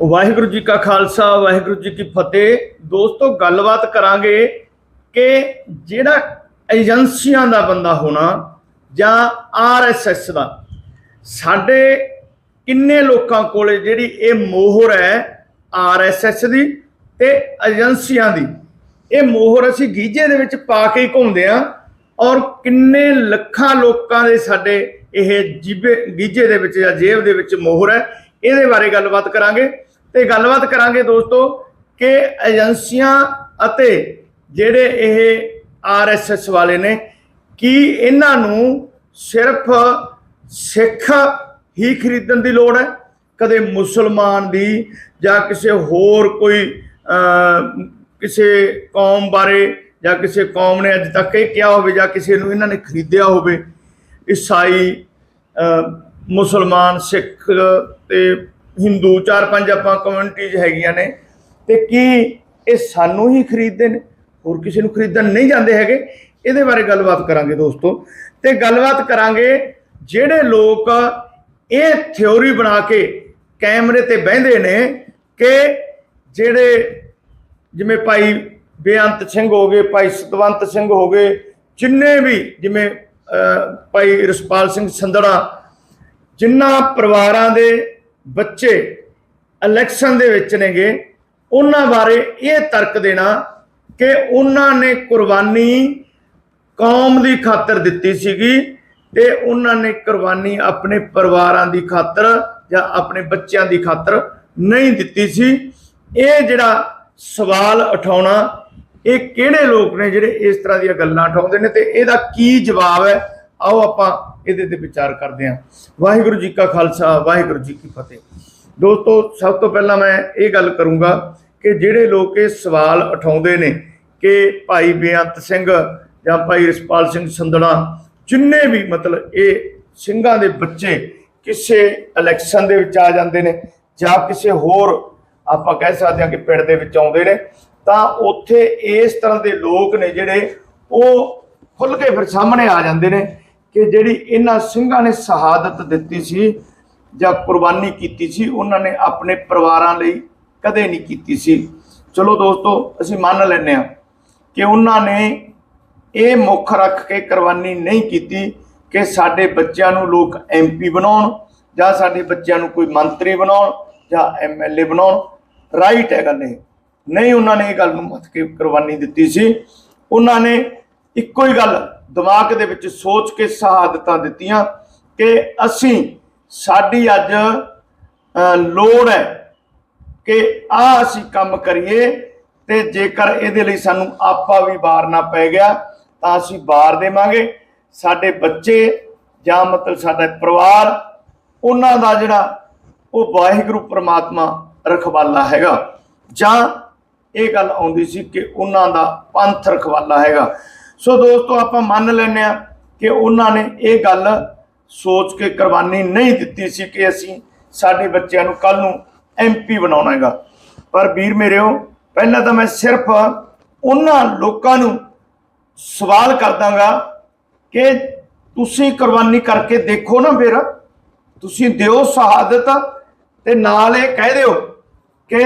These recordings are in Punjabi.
ਵਾਹਿਗੁਰੂ ਜੀ ਕਾ ਖਾਲਸਾ, ਵਾਹਿਗੁਰੂ ਜੀ ਕੀ ਫਤਿਹ। ਦੋਸਤੋ, ਗੱਲਬਾਤ ਕਰਾਂਗੇ ਕਿ ਜਿਹੜਾ ਏਜੰਸੀਆਂ ਦਾ ਬੰਦਾ ਹੋਣਾ ਜਾਂ ਆਰਐਸਐਸ ਦਾ, ਸਾਡੇ ਕਿੰਨੇ ਲੋਕਾਂ ਕੋਲੇ ਜਿਹੜੀ ਇਹ ਮੋਹਰ ਹੈ ਆਰਐਸਐਸ ਦੀ ਤੇ ਏਜੰਸੀਆਂ ਦੀ। ਇਹ ਮੋਹਰ ਅਸੀਂ ਗੀਜੇ ਦੇ ਵਿੱਚ ਪਾ ਕੇ ਹੀ ਘੁੰਮਦੇ ਆ ਔਰ ਕਿੰਨੇ ਲੱਖਾਂ ਲੋਕਾਂ ਦੇ ਸਾਡੇ ਇਹ ਜੀਬੇ ਗੀਜੇ ਦੇ ਵਿੱਚ ਜਾਂ ਜੇਬ ਦੇ ਵਿੱਚ ਮੋਹਰ ਹੈ, ਇਹਦੇ ਬਾਰੇ ਗੱਲਬਾਤ ਕਰਾਂਗੇ। ਤੇ ਗੱਲਬਾਤ ਕਰਾਂਗੇ ਦੋਸਤੋ ਕਿ ਏਜੰਸੀਆਂ ਅਤੇ ਜਿਹੜੇ ਇਹ ਆਰਐਸਐਸ ਵਾਲੇ ਨੇ ਕੀ ਇਹਨਾਂ ਨੂੰ ਸਿਰਫ ਸਿੱਖ ਹੀ ਖਰੀਦਣ ਦੀ ਲੋੜ ਹੈ? ਕਦੇ ਮੁਸਲਮਾਨ ਦੀ ਜਾਂ ਕਿਸੇ ਹੋਰ ਕੋਈ ਕਿਸੇ ਕੌਮ ਬਾਰੇ ਜਾਂ ਕਿਸੇ ਕੌਮ ਨੇ ਅੱਜ ਤੱਕ ਇਹ ਕਿਹਾ ਹੋਵੇ ਜਾਂ ਕਿਸੇ ਨੂੰ ਇਹਨਾਂ ਨੇ ਖਰੀਦਿਆ ਹੋਵੇ, ਈਸਾਈ ਮੁਸਲਮਾਨ, ਸਿੱਖ ਤੇ ਹਿੰਦੂ ਚਾਰ ਪੰਜ ਆਪਾਂ ਕਮਿਊਨਿਟੀਜ਼ ਹੈਗੀਆਂ ਨੇ, ਤੇ ਕੀ ਇਹ ਸਾਨੂੰ ਹੀ ਖਰੀਦਦੇ ਨੇ? ਹੋਰ ਕਿਸੇ ਨੂੰ ਖਰੀਦਣ ਨਹੀਂ ਜਾਂਦੇ ਹੈਗੇ? ਇਹਦੇ ਬਾਰੇ ਗੱਲਬਾਤ ਕਰਾਂਗੇ ਦੋਸਤੋ। ਤੇ ਗੱਲਬਾਤ ਕਰਾਂਗੇ ਜਿਹੜੇ ਲੋਕ ਇਹ ਥਿਉਰੀ ਬਣਾ ਕੇ ਕੈਮਰੇ ਤੇ ਬਹਿੰਦੇ ਨੇ ਕਿ ਜਿਹੜੇ ਜਿਵੇਂ ਭਾਈ ਬੇਅੰਤ ਸਿੰਘ ਹੋ ਗਏ, ਭਾਈ ਸਤਵੰਤ ਸਿੰਘ ਹੋ ਗਏ, ਜਿੰਨੇ ਵੀ ਜਿਵੇਂ ਭਾਈ ਰਸਪਾਲ ਸਿੰਘ ਸੰਧੜਾ ਜਿਨ੍ਹਾਂ ਪਰਿਵਾਰਾਂ ਦੇ ਬੱਚੇ ਇਲੈਕਸ਼ਨ ਦੇ ਵਿੱਚ ਨੇਗੇ, ਉਹਨਾਂ ਬਾਰੇ ਇਹ ਤਰਕ ਦੇਣਾ ਕਿ ਉਹਨਾਂ ਨੇ ਕੁਰਬਾਨੀ ਕੌਮ ਦੀ ਖਾਤਰ ਦਿੱਤੀ ਸੀਗੀ ਤੇ ਉਹਨਾਂ ਨੇ ਕੁਰਬਾਨੀ ਆਪਣੇ ਪਰਿਵਾਰਾਂ ਦੀ ਖਾਤਰ ਜਾਂ ਆਪਣੇ ਬੱਚਿਆਂ ਦੀ ਖਾਤਰ ਨਹੀਂ ਦਿੱਤੀ ਸੀ। ਇਹ ਜਿਹੜਾ ਸਵਾਲ ਉਠਾਉਣਾ, ਇਹ ਕਿਹੜੇ ਲੋਕ ਨੇ ਜਿਹੜੇ ਇਸ ਤਰ੍ਹਾਂ ਦੀਆਂ ਗੱਲਾਂ ਉਠਾਉਂਦੇ ਨੇ ਤੇ ਇਹਦਾ ਕੀ ਜਵਾਬ ਹੈ? ਆਓ ਆਪਾਂ ਇਹਦੇ ਤੇ ਵਿਚਾਰ ਕਰਦੇ ਹਾਂ। ਵਾਹਿਗੁਰੂ ਜੀ ਕਾ ਖਾਲਸਾ, ਵਾਹਿਗੁਰੂ ਜੀ ਕੀ ਫਤਿਹ। ਦੋਸਤੋ, ਸਭ ਤੋਂ ਪਹਿਲਾਂ ਮੈਂ ਇਹ ਗੱਲ ਕਰੂੰਗਾ ਕਿ ਜਿਹੜੇ ਲੋਕ ਇਹ ਸਵਾਲ ਉਠਾਉਂਦੇ ਨੇ ਕਿ ਭਾਈ ਬੇਅੰਤ ਸਿੰਘ ਜਾਂ ਭਾਈ ਰਸਪਾਲ ਸਿੰਘ ਸੰਧਣਾ, ਜਿੰਨੇ ਵੀ ਮਤਲਬ ਇਹ ਸਿੰਘਾਂ ਦੇ ਬੱਚੇ ਕਿਸੇ ਇਲੈਕਸ਼ਨ ਦੇ ਵਿੱਚ ਆ ਜਾਂਦੇ ਨੇ ਜਾਂ ਕਿਸੇ ਹੋਰ ਆਪਾਂ ਕਹਿ ਸਕਦੇ ਹਾਂ ਕਿ ਪਿੰਡ ਦੇ ਵਿੱਚ ਆਉਂਦੇ ਨੇ, ਤਾਂ ਉੱਥੇ ਇਸ ਤਰ੍ਹਾਂ ਦੇ ਲੋਕ ਨੇ ਜਿਹੜੇ ਉਹ ਖੁੱਲ ਕੇ ਫਿਰ ਸਾਹਮਣੇ ਆ ਜਾਂਦੇ ਨੇ ਕਿ ਜਿਹੜੀ ਇਹਨਾਂ ਸਿੰਘਾਂ ਨੇ ਸ਼ਹਾਦਤ ਦਿੱਤੀ ਸੀ ਜਾਂ ਕੁਰਬਾਨੀ ਕੀਤੀ ਸੀ, ਉਹਨਾਂ ਨੇ ਆਪਣੇ ਪਰਿਵਾਰਾਂ ਲਈ ਕਦੇ ਨਹੀਂ ਕੀਤੀ ਸੀ। ਚਲੋ ਦੋਸਤੋ, ਅਸੀਂ ਮੰਨ ਲੈਂਦੇ ਹਾਂ ਕਿ ਉਹਨਾਂ ਨੇ ਇਹ ਮੁੱਖ ਰੱਖ ਕੇ ਕੁਰਬਾਨੀ ਨਹੀਂ ਕੀਤੀ ਕਿ ਸਾਡੇ ਬੱਚਿਆਂ ਨੂੰ ਲੋਕ ਐਮਪੀ ਬਣਾਉਣ ਜਾਂ ਸਾਡੇ ਬੱਚਿਆਂ ਨੂੰ ਕੋਈ ਮੰਤਰੀ ਬਣਾਉਣ ਜਾਂ ਐਮਐਲਏ ਬਣਾਉਣ। ਰਾਈਟ ਹੈ ਗੱਲ ਇਹ ਨਹੀਂ, ਉਹਨਾਂ ਨੇ ਇਹ ਗੱਲ ਨੂੰ ਮੱਥ ਕੇ ਕੁਰਬਾਨੀ ਦਿੱਤੀ ਸੀ। ਉਹਨਾਂ ਨੇ ਇੱਕੋ ਹੀ ਗੱਲ ਦਿਮਾਗ ਦੇ ਵਿੱਚ ਸੋਚ ਕੇ ਸ਼ਹਾਦਤਾਂ ਦਿੱਤੀਆਂ ਕਿ ਅਸੀਂ ਸਾਡੀ ਅੱਜ ਅ, ਲੋੜ ਹੈ ਕਿ ਆ ਅਸੀਂ ਕੰਮ ਕਰੀਏ ਤੇ ਜੇਕਰ ਇਹਦੇ ਲਈ ਸਾਨੂੰ ਆਪਾ ਵੀ ਵਾਰਨਾ ਪੈ ਗਿਆ ਤਾਂ ਅਸੀਂ ਵਾਰ ਦੇਵਾਂਗੇ। ਸਾਡੇ ਬੱਚੇ ਜਾਂ ਮਤਲਬ ਸਾਡਾ ਪਰਿਵਾਰ ਉਹਨਾਂ ਦਾ ਜਿਹੜਾ ਉਹ ਵਾਹਿਗੁਰੂ ਪ੍ਰਮਾਤਮਾ ਰਖਵਾਲਾ ਹੈਗਾ। ਜਾਂ ਇਹ ਗੱਲ ਆਉਂਦੀ ਸੀ ਕਿ ਉਹਨਾਂ ਦਾ ਪੰਥ ਰਖਵਾਲਾ ਹੈਗਾ। ਸੋ ਦੋਸਤੋ, ਆਪਾਂ ਮੰਨ ਲੈਂਦੇ ਆ ਕਿ ਉਹਨਾਂ ਨੇ ਇਹ ਗੱਲ ਸੋਚ ਕੇ ਕੁਰਬਾਨੀ ਨਹੀਂ ਦਿੱਤੀ ਸੀ ਕਿ ਅਸੀਂ ਸਾਡੇ ਬੱਚਿਆਂ ਨੂੰ ਕੱਲ ਨੂੰ ਐਮਪੀ ਬਣਾਉਣਾ ਹੈਗਾ। ਪਰ ਵੀਰ ਮੇਰਿਓ, ਪਹਿਲਾਂ ਤਾਂ ਮੈਂ ਸਿਰਫ ਉਹਨਾਂ ਲੋਕਾਂ ਨੂੰ ਸਵਾਲ ਕਰਦਾਗਾ ਕਿ ਤੁਸੀਂ ਕੁਰਬਾਨੀ ਕਰਕੇ ਦੇਖੋ ਨਾ ਫਿਰ। ਤੁਸੀਂ ਦਿਓ ਸ਼ਹਾਦਤ ਤੇ ਨਾਲ ਇਹ ਕਹਿ ਦਿਓ ਕਿ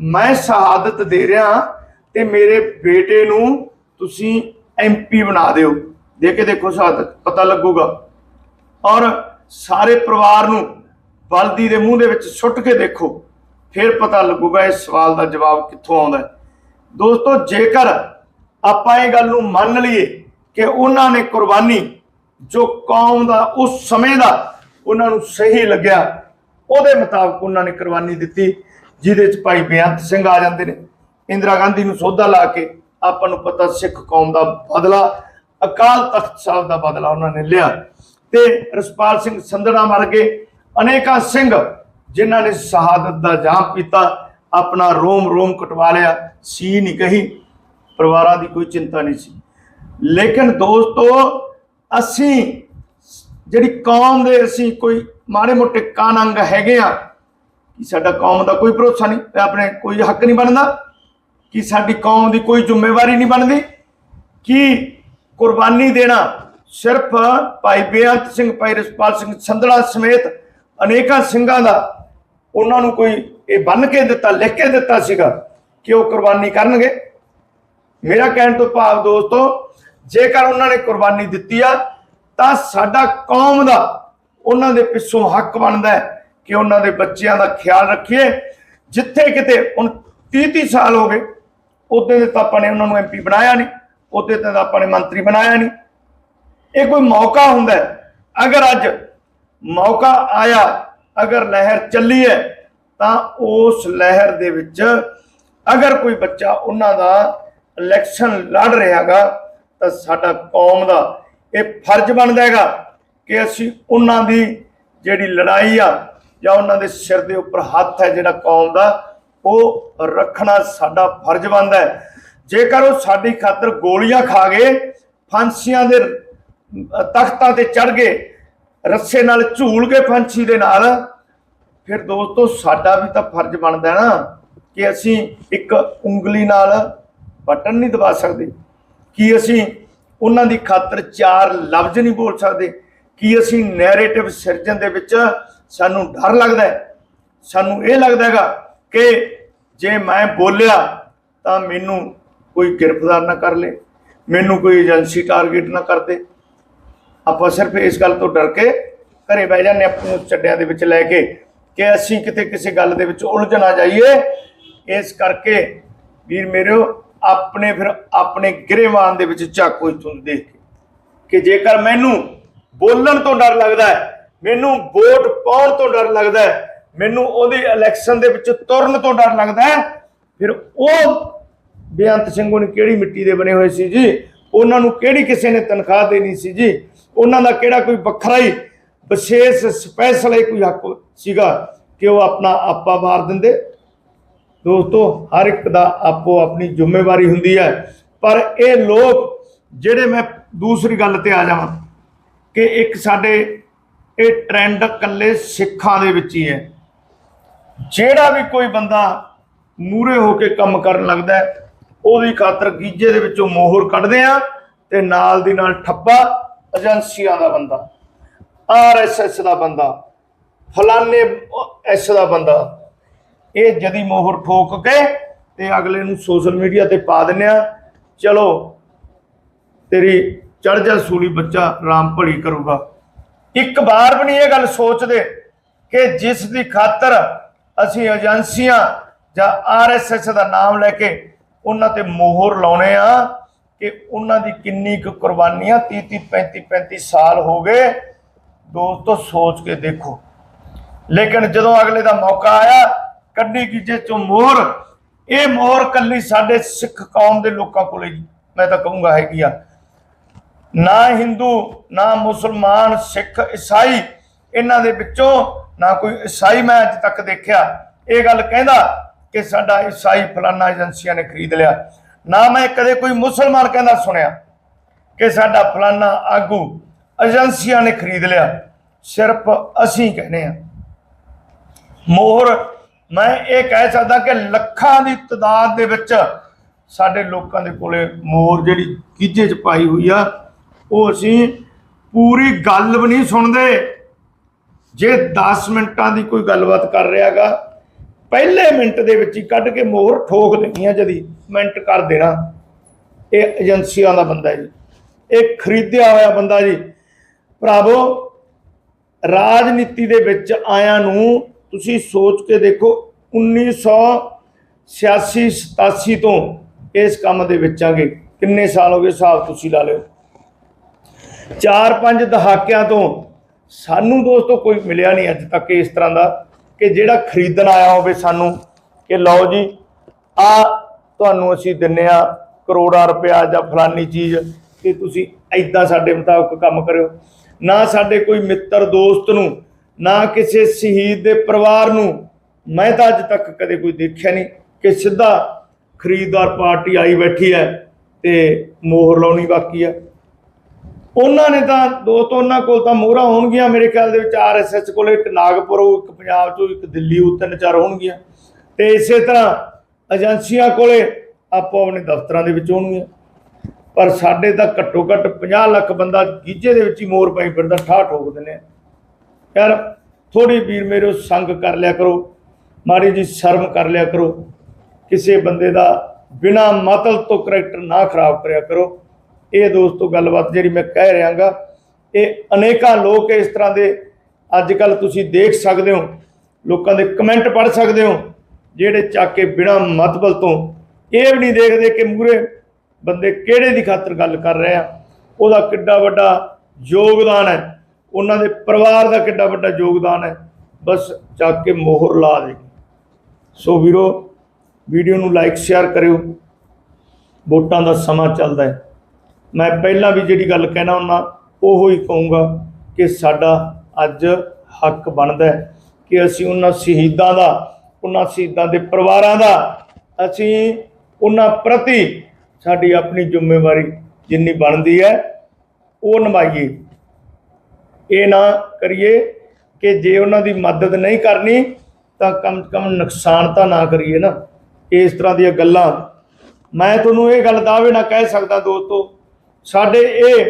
ਮੈਂ ਸ਼ਹਾਦਤ ਦੇ ਰਿਹਾ ਤੇ ਮੇਰੇ ਬੇਟੇ ਨੂੰ ਤੁਸੀਂ ਐਮਪੀ ਬਣਾ ਦਿਓ। ਦੇ ਕੇ ਦੇਖੋ ਸ਼ਹਾਦਤ ਪਤਾ ਲੱਗੂਗਾ। ਔਰ ਸਾਰੇ ਪਰਿਵਾਰ ਨੂੰ ਬਲਦੀ ਦੇ ਮੂੰਹ ਦੇ ਵਿੱਚ ਸੁੱਟ ਕੇ ਦੇਖੋ। ਫਿਰ ਪਤਾ ਲੱਗੂਗਾ ਇਸ ਸਵਾਲ ਦਾ ਜਵਾਬ ਕਿੱਥੋਂ ਆਉਂਦਾ ਹੈ। ਦੋਸਤੋ, ਜੇਕਰ ਆਪਾਂ ਇਹ ਗੱਲ ਨੂੰ ਮੰਨ ਲਈਏ ਕਿ ਉਹਨਾਂ ਨੇ ਕੁਰਬਾਨੀ ਜੋ ਕੌਮ ਦਾ, ਉਸ ਸਮੇਂ ਦਾ ਉਹਨਾਂ ਨੂੰ ਸਹੀ ਲੱਗਿਆ, ਉਹਦੇ ਮੁਤਾਬਕ ਉਹਨਾਂ ਨੇ ਕੁਰਬਾਨੀ ਦਿੱਤੀ, ਜਿਹਦੇ ਚ ਭਾਈ ਬੇਅੰਤ ਸਿੰਘ ਆ ਜਾਂਦੇ ਨੇ। ਇੰਦਰਾ ਗਾਂਧੀ ਨੂੰ ਸੋਧਾ ਲਾ ਕੇ ਆਪਾਂ ਨੂੰ ਪਤਾ ਸਿੱਖ ਕੌਮ ਦਾ ਬਦਲਾ, ਅਕਾਲ ਤਖਤ ਸਾਹਿਬ ਦਾ ਬਦਲਾ ਉਹਨਾਂ ਨੇ ਲਿਆ। ਤੇ ਰਸਪਾਲ ਸਿੰਘ ਸੰਧੜਾ ਮਰ ਗਏ। ਅਨੇਕਾਂ ਸਿੰਘ ਜਿਨ੍ਹਾਂ ਨੇ ਸ਼ਹਾਦਤ ਦਾ ਜਾਮ ਪੀਤਾ ਆਪਣਾ ਰੋਮ ਰੋਮ ਕਟਵਾ ਲਿਆ ਸੀ ਨਹੀਂ ਕਹੀ, ਪਰਿਵਾਰਾਂ ਦੀ ਕੋਈ ਚਿੰਤਾ ਨਹੀਂ ਸੀ। ਲੇਕਿਨ ਦੋਸਤੋ, ਅਸੀਂ ਜਿਹੜੀ ਕੌਮ ਦੇ ਅਸੀਂ ਕੋਈ ਮਾੜੇ ਮੋਟੇ ਕਾਨੰਗ ਹੈਗੇ ਆ, ਕਿ ਸਾਡਾ ਕੌਮ ਦਾ ਕੋਈ ਭਰੋਸਾ ਨਹੀਂ ਆਪਣੇ ਕੋਈ ਹੱਕ ਨਹੀਂ ਬਣਦਾ। ਕਿ ਸਾਡੀ ਕੌਮ ਦੀ ਕੋਈ ਜ਼ਿੰਮੇਵਾਰੀ ਨਹੀਂ ਬਣਦੀ? ਕਿ ਕੁਰਬਾਨੀ ਦੇਣਾ ਸਿਰਫ ਭਾਈ ਬੇਅੰਤ ਸਿੰਘ, ਭਾਈ ਰਸਪਾਲ ਸਿੰਘ ਸੰਧੜਾ ਸਮੇਤ ਅਨੇਕਾਂ ਸਿੰਘਾਂ ਦਾ ਉਹਨਾਂ ਨੂੰ ਕੋਈ ਇਹ ਬੰਨ ਕੇ ਦਿੱਤਾ, ਲਿਖ ਕੇ ਦਿੱਤਾ ਸੀਗਾ ਕਿ ਉਹ ਕੁਰਬਾਨੀ ਕਰਨਗੇ? ਮੇਰਾ ਕਹਿਣ ਤੋਂ ਭਾਵ ਦੋਸਤੋ, ਜੇਕਰ ਉਹਨਾਂ ਨੇ ਕੁਰਬਾਨੀ ਦਿੱਤੀ ਆ, ਤਾਂ ਸਾਡਾ ਕੌਮ ਦਾ ਉਹਨਾਂ ਦੇ ਪਿੱਛੋਂ ਹੱਕ ਬਣਦਾ ਕਿ ਉਹਨਾਂ ਦੇ ਬੱਚਿਆਂ ਦਾ ਖਿਆਲ ਰੱਖੀਏ। ਜਿੱਥੇ ਕਿਤੇ ਹੁਣ 30 30 ਸਾਲ ਹੋ ਗਏ ਉਹਦੇ ਦੇ ਤਾਂ ਆਪਾਂ ਨੇ ਉਹਨਾਂ ਨੂੰ ਐਮਪੀ ਬਣਾਇਆ ਨਹੀਂ, ਉਹਦੇ ਤੇ ਤਾਂ ਆਪਾਂ ਨੇ ਮੰਤਰੀ ਬਣਾਇਆ ਨਹੀਂ। ਇਹ ਕੋਈ ਮੌਕਾ ਹੁੰਦਾ ਅਗਰ ਅੱਜ ਮੌਕਾ ਆਇਆ, ਅਗਰ ਲਹਿਰ ਚੱਲੀ ਹੈ, ਤਾਂ ਉਸ ਲਹਿਰ ਦੇ ਵਿੱਚ ਅਗਰ ਕੋਈ ਬੱਚਾ ਉਹਨਾਂ ਦਾ ਇਲੈਕਸ਼ਨ ਲੜ ਰਿਹਾਗਾ, ਤਾਂ ਸਾਡਾ ਕੌਮ ਦਾ ਇਹ ਫਰਜ਼ ਬਣਦਾ ਹੈਗਾ ਕਿ ਅਸੀਂ ਉਹਨਾਂ ਦੀ ਜਿਹੜੀ ਲੜਾਈ ਆ ਜਾਂ ਉਹਨਾਂ ਦੇ ਸਿਰ ਦੇ ਉੱਪਰ ਹੱਥ ਹੈ ਜਿਹੜਾ ਕੌਮ ਦਾ ਉਹ ਰੱਖਣਾ ਸਾਡਾ ਫਰਜ਼ ਬਣਦਾ ਹੈ। ਜੇਕਰ ਉਹ ਸਾਡੀ ਖਾਤਰ ਗੋਲੀਆਂ ਖਾ ਗਏ, ਫਾਂਸੀਆਂ ਦੇ ਤਖਤਾਂ ਤੇ ਚੜ ਗਏ, ਰੱਸੇ ਨਾਲ ਝੂਲ ਕੇ ਫਾਂਸੀ ਦੇ ਨਾਲ, ਫਿਰ ਦੋਸਤੋ ਸਾਡਾ ਵੀ ਤਾਂ ਫਰਜ਼ ਬਣਦਾ ਹੈ ਨਾ ਕਿ ਅਸੀਂ ਇੱਕ ਉਂਗਲੀ ਨਾਲ ਬਟਨ ਨਹੀਂ ਦਬਾ ਸਕਦੇ। ਕੀ ਅਸੀਂ ਉਹਨਾਂ ਦੀ ਖਾਤਰ ਚਾਰ ਲਫ਼ਜ਼ ਨਹੀਂ ਬੋਲ ਸਕਦੇ। ਕੀ ਅਸੀਂ ਨੈਰੇਟਿਵ ਸਿਰਜਣ ਦੇ ਵਿੱਚ ਸਾਨੂੰ ਡਰ ਲੱਗਦਾ ਹੈ। ਸਾਨੂੰ ਇਹ ਲੱਗਦਾ ਹੈਗਾ ਕਿ ਜੇ ਮੈਂ ਬੋਲਿਆ ਤਾਂ ਮੈਨੂੰ ਕੋਈ ਗ੍ਰਿਫਤਾਰ ਨਾ ਕਰ ਲੇ, ਮੈਨੂੰ ਕੋਈ ਏਜੰਸੀ ਟਾਰਗੇਟ ਨਾ ਕਰ ਦੇ। ਆਪਾਂ ਸਿਰਫ ਇਸ ਗੱਲ ਤੋਂ ਡਰ ਕੇ ਘਰੇ ਬਹਿ ਜਾਂਦੇ ਆਪ ਨੂੰ ਚੱਡਿਆਂ ਦੇ ਵਿੱਚ ਲੈ ਕੇ ਕਿ ਅਸੀਂ ਕਿਤੇ ਕਿਸੇ ਗੱਲ ਦੇ ਵਿੱਚ ਉਲਝ ਨਾ ਜਾਈਏ। ਇਸ ਕਰਕੇ ਵੀਰ ਮੇਰਿਓ, ਆਪਣੇ ਫਿਰ ਆਪਣੇ ਗ੍ਰਹਿਵਾਨ ਦੇ ਵਿੱਚ ਚਾਕੂ ਇਥੋਂ ਦੇਖ ਕੇ। ਕਿ ਜੇਕਰ ਮੈਨੂੰ ਬੋਲਣ ਤੋਂ ਡਰ ਲੱਗਦਾ ਹੈ, ਮੈਨੂੰ ਵੋਟ ਪਾਉਣ ਤੋਂ ਡਰ ਲੱਗਦਾ ਹੈ ਮੈਨੂੰ ਉਹਦੀ ਇਲੈਕਸ਼ਨ ਦੇ ਵਿੱਚ ਤੁਰਨ ਤੋਂ ਡਰ ਲੱਗਦਾ ਹੈ। ਫਿਰ ਉਹ ਬੇਅੰਤ ਸਿੰਘ ਉਹਨੇ ਕਿਹੜੀ ਮਿੱਟੀ ਦੇ ਬਣੇ ਹੋਏ ਸੀ ਜੀ? ਉਹਨਾਂ ਨੂੰ ਕਿਹੜੀ ਕਿਸੇ ਨੇ ਤਨਖਾਹ ਦੇਣੀ ਸੀ ਜੀ? ਉਹਨਾਂ ਦਾ ਕਿਹੜਾ ਕੋਈ ਵੱਖਰਾ ਹੀ ਵਿਸ਼ੇਸ਼ ਸਪੈਸ਼ਲ ਹੀ ਕੋਈ ਹੱਕ ਸੀਗਾ ਕਿ ਉਹ ਆਪਣਾ ਆਪਾ ਮਾਰ ਦਿੰਦੇ? ਦੋਸਤੋ, ਹਰ ਇੱਕ ਦਾ ਆਪੋ ਆਪਣੀ ਜ਼ਿੰਮੇਵਾਰੀ ਹੁੰਦੀ ਹੈ। ਪਰ ਇਹ ਲੋਕ ਜਿਹੜੇ ਮੈਂ ਦੂਸਰੀ ਗੱਲ ਤੇ ਆ ਜਾਵਾਂ ਕਿ ਇੱਕ ਸਾਡੇ ਇਹ ਟ੍ਰੈਂਡ ਇਕੱਲੇ ਸਿੱਖਾਂ ਦੇ ਵਿੱਚ ਹੀ ਹੈ। ਜਿਹੜਾ ਵੀ ਕੋਈ ਬੰਦਾ ਮੂਰੇ ਹੋ ਕੇ ਕੰਮ ਕਰਨ ਲੱਗਦਾ ਉਹਦੀ ਖਾਤਰ ਗੀਜੇ ਦੇ ਵਿੱਚੋਂ ਮੋਹਰ ਕੱਢਦੇ ਆ ਤੇ ਨਾਲ ਦੀ ਨਾਲ ਠੱਪਾ ਏਜੰਸੀਆਂ ਦਾ ਬੰਦਾ ਆਰਐਸਐਸ ਦਾ ਬੰਦਾ ਫਲਾਨੇ ਐਸ ਦਾ ਬੰਦਾ, ਇਹ ਜਦੀ ਮੋਹਰ ਠੋਕ ਕੇ ਤੇ ਅਗਲੇ ਨੂੰ ਸੋਸ਼ਲ ਮੀਡੀਆ ਤੇ ਪਾ ਦਿੰਨੇ ਆ ਚਲੋ, ਤੇਰੀ ਚੜ ਜਾ ਸੂਲੀ ਬੱਚਾ ਰਾਮ ਭਲੀ ਕਰੂਗਾ। ਇੱਕ ਵਾਰ ਵੀ ਨਹੀਂ ਇਹ ਗੱਲ ਸੋਚਦੇ ਕਿ ਜਿਸ ਦੀ ਖਾਤਰ ਅਸੀਂ ਏਜੰਸੀਆਂ ਜਾਂ ਆਰਐਸਐਸ ਦਾ ਨਾਮ ਲੈ ਕੇ ਉਹਨਾਂ ਤੇ ਮੋਹਰ ਲਾਉਣੇ ਆ ਕਿ ਉਹਨਾਂ ਦੀ ਕਿੰਨੀ ਕੁ ਕੁਰਬਾਨੀਆਂ 30 30 35 35 ਸਾਲ ਹੋ ਗਏ। ਦੋਸਤੋ, ਸੋਚ ਕੇ ਦੇਖੋ। ਲੇਕਿਨ ਜਦੋਂ ਅਗਲੇ ਦਾ ਮੌਕਾ ਆਇਆ, ਕੱਢੀ ਗੀਜੇ ਚੋਂ ਮੋਹਰ, ਇਹ ਮੋਹਰ ਕੱਲੀ ਸਾਡੇ ਸਿੱਖ ਕੌਮ ਦੇ ਲੋਕਾਂ ਕੋਲੇ ਮੈਂ ਤਾਂ ਕਹੂੰਗਾ ਹੈਗੀ ਆ। ਨਾ ਹਿੰਦੂ, ਨਾ ਮੁਸਲਮਾਨ, ਸਿੱਖ, ਈਸਾਈ, ਇਹਨਾਂ ਦੇ ਵਿੱਚੋਂ ਨਾ ਕੋਈ ਈਸਾਈ ਮੈਂ ਅੱਜ ਤੱਕ ਦੇਖਿਆ। ਇਹ ਗੱਲ ਕਹਿੰਦਾ ਕਿ ਸਾਡਾ ਈਸਾਈ ਫਲਾਨਾ ਏਜੰਸੀਆਂ ਨੇ ਖਰੀਦ ਲਿਆ। ਨਾ ਮੈਂ ਕਦੇ ਕੋਈ ਮੁਸਲਮਾਨ ਕਹਿੰਦਾ ਸੁਣਿਆ ਕਿ ਸਾਡਾ ਫਲਾਨਾ ਆਗੂ ਏਜੰਸੀਆਂ ਨੇ ਖਰੀਦ ਲਿਆ। ਸਿਰਫ ਅਸੀਂ ਕਹਿੰਦੇ ਆ ਮੋਹਰ, ਮੈਂ ਇਹ ਕਹਿ ਸਕਦਾ ਕਿ ਲੱਖਾਂ ਦੀ ਤਦਾਦ ਦੇ ਵਿੱਚ ਸਾਡੇ ਲੋਕਾਂ ਦੇ ਕੋਲੇ ਮੋਹਰ ਜਿਹੜੀ ਗੀਜੇ 'ਚ ਪਾਈ ਹੋਈ ਆ, ਉਹ ਅਸੀਂ ਪੂਰੀ ਗੱਲ ਵੀ ਨਹੀਂ ਸੁਣਦੇ। ਜੇ 10 ਮਿੰਟਾਂ ਦੀ ਕੋਈ ਗੱਲਬਾਤ ਕਰ ਰਿਹਾਗਾ, ਪਹਿਲੇ ਮਿੰਟ ਦੇ ਵਿੱਚ ਹੀ ਕੱਢ ਕੇ ਮੋਹਰ ਠੋਕ ਦੇਣੀ ਆ ਜਦੀ, ਮਿੰਟ ਕਰ ਦੇਣਾ। ਇਹ ਏਜੰਸੀਆਂ ਦਾ ਬੰਦਾ ਜੀ। ਇਹ ਖਰੀਦਿਆ ਹੋਇਆ ਬੰਦਾ ਜੀ। ਭਰਾਵੋ, ਰਾਜਨੀਤੀ ਦੇ ਵਿੱਚ ਆਇਆਂ ਨੂੰ ਤੁਸੀਂ ਸੋਚ ਕੇ ਦੇਖੋ 1986 87 ਤੋਂ ਇਸ ਕੰਮ ਦੇ ਵਿੱਚ ਆਗੇ ਕਿੰਨੇ ਸਾਲ ਹੋ ਗਏ ਹਿਸਾਬ ਤੁਸੀਂ ਲਾ ਲਿਓ। ਚਾਰ ਪੰਜ ਦਹਾਕਿਆਂ ਤੋਂ ਸਾਨੂੰ ਦੋਸਤੋ ਕੋਈ ਮਿਲਿਆ ਨਹੀਂ ਅੱਜ ਤੱਕ ਇਸ ਤਰ੍ਹਾਂ ਦਾ ਕਿ ਜਿਹੜਾ ਖਰੀਦਣ ਆਇਆ ਹੋਵੇ ਸਾਨੂੰ ਕਿ ਲਓ ਜੀ, ਆ ਤੁਹਾਨੂੰ ਅਸੀਂ ਦਿੰਨੇ ਆ ਕਰੋੜਾਂ ਰੁਪਇਆ ਜਾਂ ਫਲਾਨੀ ਚੀਜ਼ ਕਿ ਤੁਸੀਂ ਐਦਾਂ ਸਾਡੇ ਮੁਤਾਬਕ ਕੰਮ ਕਰਿਓ। ਨਾ ਸਾਡੇ ਕੋਈ ਮਿੱਤਰ ਦੋਸਤ ਨੂੰ, ਨਾ ਕਿਸੇ ਸ਼ਹੀਦ ਦੇ ਪਰਿਵਾਰ ਨੂੰ ਮੈਂ ਤਾਂ ਅੱਜ ਤੱਕ ਕਦੇ ਕੋਈ ਦੇਖਿਆ ਨਹੀਂ ਕਿ ਸਿੱਧਾ ਖਰੀਦਦਾਰ ਪਾਰਟੀ ਆਈ ਬੈਠੀ ਹੈ ਤੇ ਮੋਹਰ ਲਾਉਣੀ ਬਾਕੀ ਹੈ। ਉਹਨਾਂ ਨੇ ਤਾਂ ਦੋਸਤੋ ਉਹਨਾਂ ਕੋਲ ਤਾਂ ਮੋਹਰਾਂ ਹੋਣਗੀਆਂ ਮੇਰੇ ਖਿਆਲ ਦੇ ਵਿੱਚ ਆਰਐਸਐਸ ਕੋਲ ਇੱਕ ਨਾਗਪੁਰ ਹੋਊ, ਇੱਕ ਪੰਜਾਬ ਚੋਂ ਇੱਕ ਦਿੱਲੀ ਉਹ ਤਿੰਨ ਚਾਰ ਹੋਣਗੀਆਂ। ਤੇ ਇਸੇ ਤਰ੍ਹਾਂ ਏਜੰਸੀਆਂ ਕੋਲੇ ਆਪੋ ਆਪਣੇ ਦਫ਼ਤਰਾਂ ਦੇ ਵਿੱਚ ਹੋਣਗੀਆਂ। ਪਰ ਸਾਡੇ ਤਾਂ ਘੱਟੋ ਘੱਟ 50 ਲੱਖ ਬੰਦਾ ਗੀਜੇ ਦੇ ਵਿੱਚ ਹੀ ਮੋਰ ਪਾਈ ਫਿਰਦਾ ਠਾਹ ਠੋਕ ਦਿੰਦੇ ਆ। ਯਾਰ ਥੋੜੀ ਵੀਰ ਮੇਰੇ ਸੰਗ ਕਰ ਲਿਆ ਕਰੋ ਮਾੜੀ ਜੀ ਸ਼ਰਮ ਕਰ ਲਿਆ ਕਰੋ। ਕਿਸੇ ਬੰਦੇ ਦਾ ਬਿਨਾ ਮਤਲਬ ਤੋਂ ਕਰੈਕਟਰ ਨਾ ਖਰਾਬ ਕਰਿਆ ਕਰੋ। ਇਹ ਦੋਸਤੋ ਗੱਲਬਾਤ ਜਿਹੜੀ ਮੈਂ ਕਹਿ ਰਿਹਾਗਾ, ਇਹ ਅਨੇਕਾਂ ਲੋਕ ਇਸ ਤਰ੍ਹਾਂ ਦੇ ਅੱਜ ਕੱਲ ਤੁਸੀਂ ਦੇਖ ਸਕਦੇ ਹੋ, ਲੋਕਾਂ ਦੇ ਕਮੈਂਟ ਪੜ੍ਹ ਸਕਦੇ ਹੋ, ਜਿਹੜੇ ਚੱਕ ਕੇ ਬਿਨਾ ਮਤਬਲ ਤੋਂ ਇਹ ਵੀ ਨਹੀਂ ਦੇਖਦੇ ਕਿ ਮੂਰੇ ਬੰਦੇ ਕਿਹੜੇ ਦੀ ਖਾਤਰ ਗੱਲ ਕਰ ਰਹੇ ਆ। ਉਹਦਾ ਕਿੱਡਾ ਵੱਡਾ ਯੋਗਦਾਨ ਹੈ, ਉਹਨਾਂ ਦੇ ਪਰਿਵਾਰ ਦਾ ਕਿੱਡਾ ਵੱਡਾ ਯੋਗਦਾਨ ਹੈ, ਬਸ ਚੱਕ ਕੇ ਮੋਹਰ ਲਾ ਦੇ। ਸੋ ਵੀਰੋ, ਵੀਡੀਓ ਨੂੰ ਲਾਈਕ ਸ਼ੇਅਰ ਕਰਿਓ। ਵੋਟਾਂ ਦਾ ਸਮਾਂ ਚੱਲਦਾ ਹੈ। ਮੈਂ ਪਹਿਲਾਂ ਵੀ ਜਿਹੜੀ ਗੱਲ ਕਹਿਣਾ ਹੁੰਦਾ, ਉਹੋ ਹੀ ਕਹੂੰਗਾ ਕਿ ਸਾਡਾ ਅੱਜ ਹੱਕ ਬਣਦਾ ਹੈ ਕਿ ਅਸੀਂ ਉਹਨਾਂ ਸ਼ਹੀਦਾਂ ਦਾ, ਉਹਨਾਂ ਸ਼ਹੀਦਾਂ ਦੇ ਪਰਿਵਾਰਾਂ ਦਾ, ਅਸੀਂ ਉਹਨਾਂ ਪ੍ਰਤੀ ਸਾਡੀ ਆਪਣੀ ਜ਼ਿੰਮੇਵਾਰੀ ਜਿੰਨੀ ਬਣਦੀ ਹੈ, ਉਹ ਨਿਭਾਈਏ। ਇਹ ਨਾ ਕਰੀਏ ਕਿ ਜੇ ਉਹਨਾਂ ਦੀ ਮਦਦ ਨਹੀਂ ਕਰਨੀ, ਤਾਂ ਕਮ ਕਮ ਨੁਕਸਾਨ ਤਾਂ ਨਾ ਕਰੀਏ ਨਾ। ਇਸ ਤਰ੍ਹਾਂ ਦੀਆਂ ਗੱਲਾਂ ਮੈਂ ਤੁਹਾਨੂੰ ਇਹ ਗੱਲ ਦਾਅਵੇ ਨਾਲ ਕਹਿ ਸਕਦਾ ਦੋਸਤੋ ਸਾਡੇ ਇਹ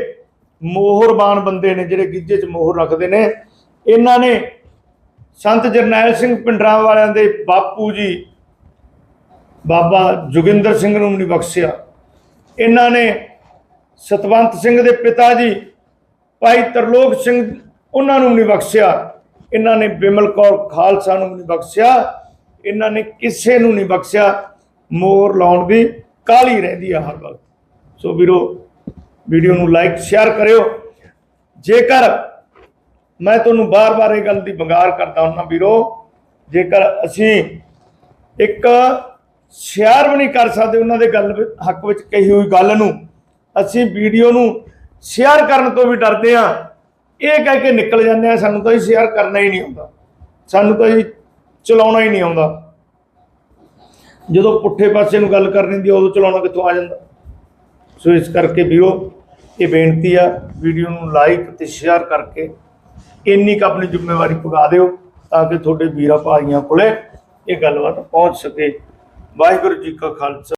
ਮੋਹਰਬਾਨ ਬੰਦੇ ਨੇ ਜਿਹੜੇ ਗਿੱਜੇ 'ਚ ਮੋਹਰ ਰੱਖਦੇ ਨੇ, ਇਹਨਾਂ ਨੇ ਸੰਤ ਜਰਨੈਲ ਸਿੰਘ ਪਿੰਡਰਾਂ ਵਾਲਿਆਂ ਦੇ ਬਾਪੂ ਜੀ, ਬਾਬਾ ਜੋਗਿੰਦਰ ਸਿੰਘ ਨੂੰ ਨਹੀਂ ਬਖਸ਼ਿਆ। ਇਹਨਾਂ ਨੇ ਸਤਵੰਤ ਸਿੰਘ ਦੇ ਪਿਤਾ ਜੀ, ਭਾਈ ਤਰਲੋਕ ਸਿੰਘ, ਉਹਨਾਂ ਨੂੰ ਨਹੀਂ ਬਖਸ਼ਿਆ। ਇਹਨਾਂ ਨੇ ਬਿਮਲ ਕੌਰ ਖਾਲਸਾ ਨੂੰ ਨਹੀਂ ਬਖਸ਼ਿਆ। ਇਹਨਾਂ ਨੇ ਕਿਸੇ ਨੂੰ ਨਹੀਂ ਬਖਸ਼ਿਆ। ਮੋਰ ਲਾਉਣ ਦੀ ਕਾਲੀ ਰਹਿੰਦੀ ਆ ਹਰ ਵਕਤ। ਸੋ ਵੀਰੋ ਵੀਡੀਓ ਨੂੰ ਲਾਈਕ ਸ਼ੇਅਰ ਕਰਿਓ। ਜੇਕਰ ਮੈਂ ਤੁਹਾਨੂੰ ਬਾਰ-ਬਾਰ ਇਹ ਗੱਲ ਦੀ ਬੰਗਾਰ ਕਰਦਾ ਹੁੰਦਾ ਵੀਰੋ, ਜੇਕਰ ਅਸੀਂ ਇੱਕ ਸ਼ੇਅਰ ਵੀ ਨਹੀਂ ਕਰ ਸਕਦੇ ਉਹਨਾਂ ਦੇ ਗੱਲ ਹੱਕ ਵਿੱਚ ਕਹੀ ਹੋਈ ਗੱਲ ਨੂੰ, ਅਸੀਂ ਵੀਡੀਓ ਨੂੰ ਸ਼ੇਅਰ ਕਰਨ ਤੋਂ ਵੀ ਡਰਦੇ ਆ ਇਹ ਕਹਿ ਕੇ ਨਿਕਲ ਜਾਂਦੇ ਆ ਸਾਨੂੰ ਤਾਂ ਇਹ ਸ਼ੇਅਰ ਕਰਨਾ ਹੀ ਨਹੀਂ ਆਉਂਦਾ। ਸਾਨੂੰ ਤਾਂ ਇਹ ਚਲਾਉਣਾ ਹੀ ਨਹੀਂ ਆਉਂਦਾ। ਜਦੋਂ ਪੁੱਠੇ ਪਾਸੇ ਨੂੰ ਗੱਲ ਕਰਨੀ ਦੀ ਉਦੋਂ ਚਲਾਉਣਾ ਕਿੱਥੋਂ ਆ ਜਾਂਦਾ? ਸੋ ਇਸ ਕਰਕੇ ਵੀਰੋ, ਇਹ ਬੇਨਤੀ ਆ, ਵੀਡੀਓ ਨੂੰ ਲਾਈਕ ਤੇ ਸ਼ੇਅਰ ਕਰਕੇ ਇੰਨੀ ਕੁ ਆਪਣੀ ਜ਼ਿੰਮੇਵਾਰੀ ਪੁਗਾ ਦਿਓ ਤਾਂ ਕਿ ਤੁਹਾਡੇ ਵੀਰਾਂ ਭਾਈਆਂ ਕੋਲੇ ਇਹ ਗੱਲਬਾਤ ਪਹੁੰਚ ਸਕੇ। ਵਾਹਿਗੁਰੂ ਜੀ ਕਾ ਖਾਲਸਾ।